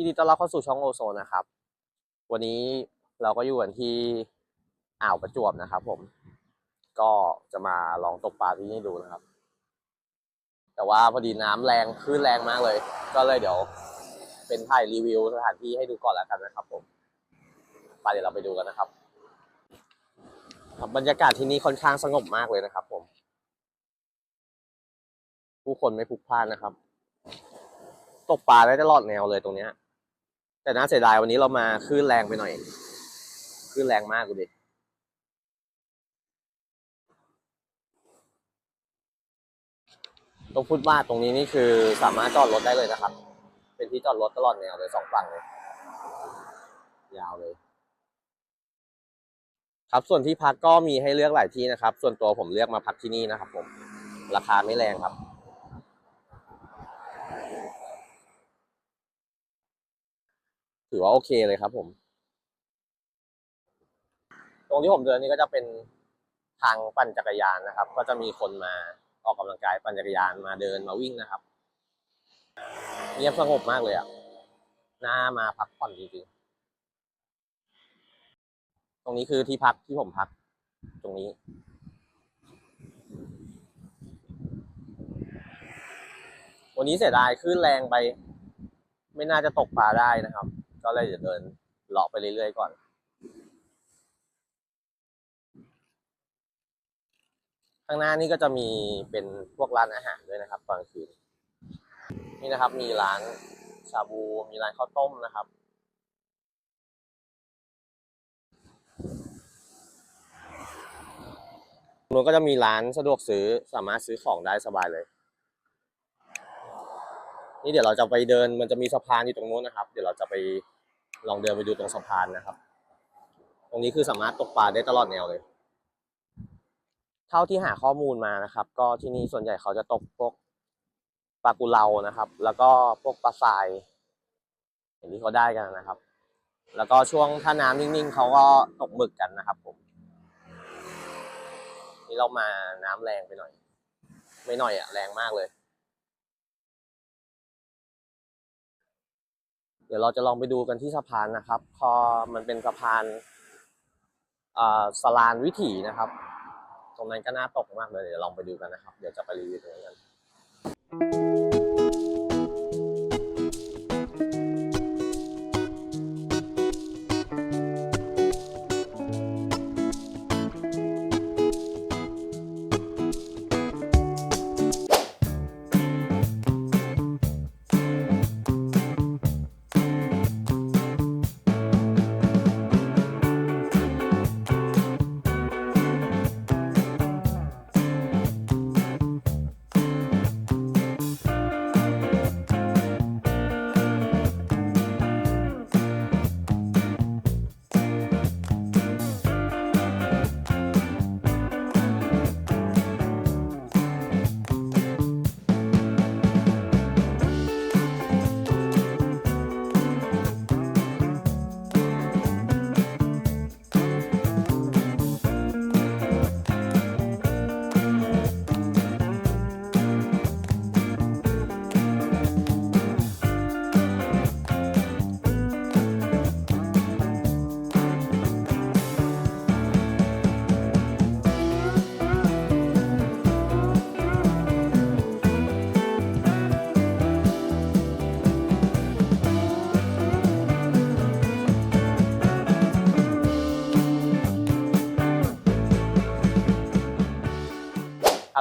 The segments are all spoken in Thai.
ยินดีต้อนรับเข้าสู่ช่องโอโซนนะครับ วันนี้เราก็อยู่กันที่อ่าวประจวบนะครับ ผม ก็จะมาลองตกปลาที่นี่ดูนะครับ แต่ว่าพอดีน้ำแรงคลื่นแรงมากเลย ก็เลยเดี๋ยว เป็นถ่ายรีวิวสถานที่ให้ดูก่อนแล้วกันนะครับ ผมไปเดี๋ยวเราไปดูกันนะครับ ครับบรรยากาศที่นี่ค่อนข้างสงบมากเลยนะครับ ผม ผู้คนไม่พลุกพล่านนะครับตกปลาได้ตลอดแนวเลยตรงเนี้ย แต่น่าเสียดายวันนี้เรามาคลื่นแรงไปหน่อยคลื่นแรงมากกูดิตรงฟุตบาทตรงนี้นี่คือสามารถจอดรถได้เลยนะครับ เป็นที่จอดรถตลอดแนวเลยสองฝั่งเลย ยาวเลย ครับส่วนที่พักก็มีให้เลือกหลายที่นะครับ ส่วนตัวผมเลือกมาพักที่นี่นะครับ ผม ราคาไม่แรงครับ ถือว่าโอเคเลยครับ ผม ตรงที่ผมเดินนี่ก็จะเป็นทางปั่นจักรยานนะครับ ก็จะมีคนมาออกกำลังกายปั่นจักรยานมาเดินมาวิ่งนะครับเงียบสงบมากเลยอะน่ามาพักผ่อนจริงๆ ตรงนี้คือที่พักที่ผมพัก ตรงนี้ วันนี้เสียดายคลื่นแรงไป ไม่น่าจะตกปลาได้นะครับ ก็เลยจะเดินเลาะไปเรื่อยๆก่อน ข้างหน้านี่ก็จะมีเป็นพวกร้านอาหารด้วยนะครับตอนกลางคืนนี่นะครับ มีร้านชาบูมีร้านข้าวต้มนะครับนู้นก็จะมีร้านสะดวกซื้อสามารถซื้อของได้สบายเลย นี่เดี๋ยวเราจะไปเดินมันจะมีสะพานอยู่ตรงโน้นนะครับ เดี๋ยวเราจะไปลองเดินไปดูตรงสะพานนะครับ ตรงนี้คือสามารถตกปลาได้ตลอดแนวเลย เท่าที่หาข้อมูลมานะครับ ก็ที่นี่ส่วนใหญ่เขาจะตกพวกปลากุเลานะครับ แล้วก็พวกปลาทรายอย่างที่เขาได้กันนะครับ แล้วก็ช่วงถ้าน้ำนิ่งๆเขาก็ตกหมึกกันนะครับ ผมนี่เรามาน้ำแรงไปหน่อย ไม่หน่อยอะแรงมากเลย เดี๋ยวเราจะลองไปดูกันที่สะพานนะครับ พอมันเป็นสะพานสลานวิถีนะครับ ตรงนั้นก็น่าตกมากเลย เดี๋ยวลองไปดูกันนะครับ เดี๋ยวจะไปรีวิวตรงนั้นกัน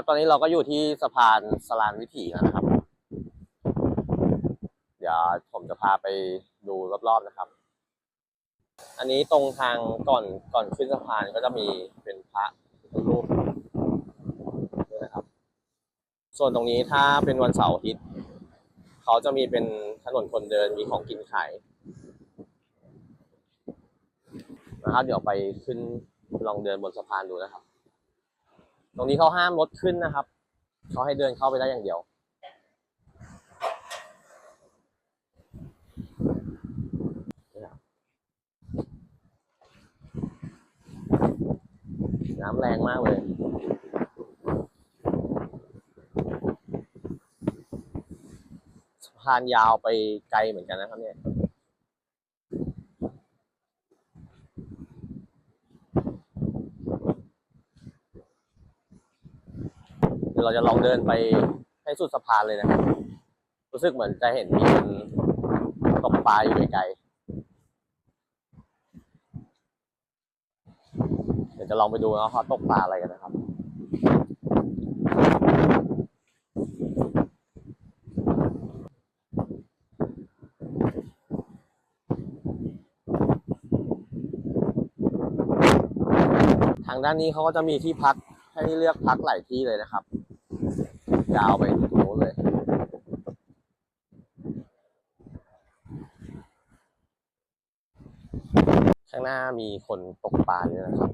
ตอนนี้เราก็อยู่ที่สะพานสลานวิถีแล้วนะครับ เดี๋ยวผมจะพาไปดูรอบๆนะครับ อันนี้ตรงทางก่อนก่อนขึ้นสะพานก็จะมีเป็นพระรูปด้วยนะครับ ส่วนตรงนี้ถ้าเป็นวันเสาร์อาทิตย์เขาจะมีเป็นถนนคนเดินมีของกินขายนะครับเดี๋ยวไปขึ้นลองเดินบนสะพานดูนะครับ ตรงนี้เขาห้ามรถขึ้นนะครับเขาให้เดินเข้าไปได้อย่างเดียว น้ำแรงมากเลยสะพานยาวไปไกลเหมือนกันนะครับเนี่ย เราจะลองเดินไปให้สุดสะพานเลยนะครับ รู้สึกเหมือนจะเห็นมีคนตกปลาอยู่ไกลๆเดี๋ยวจะลองไปดูนะเขาตกปลาอะไรกันนะครับทางด้านนี้เขาก็จะมีที่พักให้เลือกพักหลายที่เลยนะครับ ยาวไปถึงโน้นเลย ข้างหน้ามีคนตกปลาเยอะนะครับ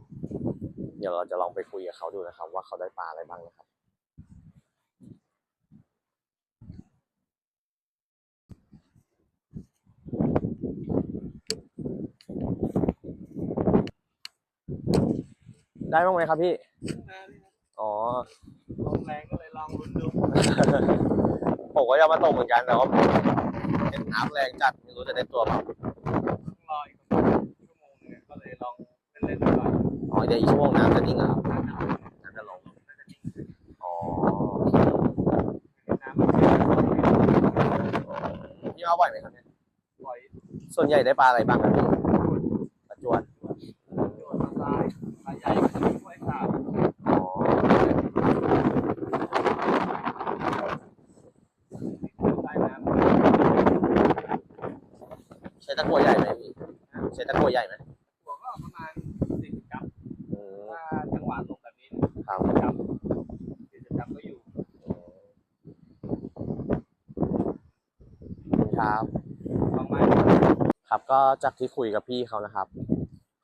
เดี๋ยวเราจะลองไปคุยกับเขาดูนะครับ ว่าเขาได้ปลาอะไรบ้างนะครับได้บ้างไหมครับพี่ อ๋อล มแรงก็เลยลองลุ้นดูผมก็จะมาตกเหมือนกันแต่ว่าเห็นน้ำแรงจัดไม่รู้จะได้ตัวเปล่าต้องรออีกประมาณชั่วโมงนึงก็เลยลองเล่นๆดูก่อนอ๋อเดี๋ยวอีกชั่วโมงน้ำจะนิ่งเหรอครับน้ำจะลงน่าจะนิ่งอ๋อน้ำมันพี่มาบ่อยไหมครับเนี่ยปล่อยส่วนใหญ่ได้ปลาอะไรบ้างครับพี่ปลาจวด โยนมาทรายปลาใหญ่ก็จะมีกล้วยสาบ อ๋อ ใต้น้ ใช้ ตะกั่วใหญ่ไหมพี่ใช้ตะกั่วใหญ่ไหมำหัวก็ประมาณสี่สิบกรัมอืมถ้าจังหวะลงแบบนี้ครับกรัมสี่สิบกรัมก็อยู่ ครับ ประมาณครับก็จากที่คุยกับพี่เขานะครับ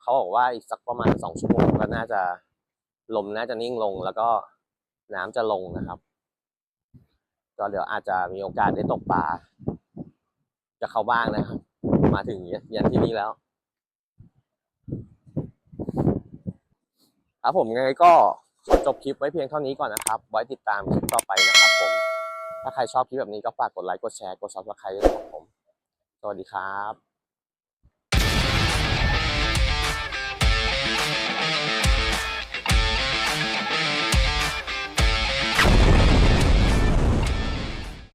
เขาบอกว่าอีกสักประมาณสองชั่วโมงก็น่าจะลมน่าจะนิ่งลงแล้วก็น้ำจะลงนะครับ ก็เดี๋ยวอาจจะมีโอกาสได้ตกปลาจะเข้าบ้างนะครับ มาถึงยันที่นี่แล้ว ครับผมยังไงก็จบคลิปไว้เพียงเท่านี้ก่อนนะครับ ไว้ติดตามคลิปต่อไปนะครับผม ถ้าใครชอบคลิปแบบนี้ก็ฝากกดไลค์ กดแชร์ กดซับสไครต์ด้วยครับผม สวัสดีครับ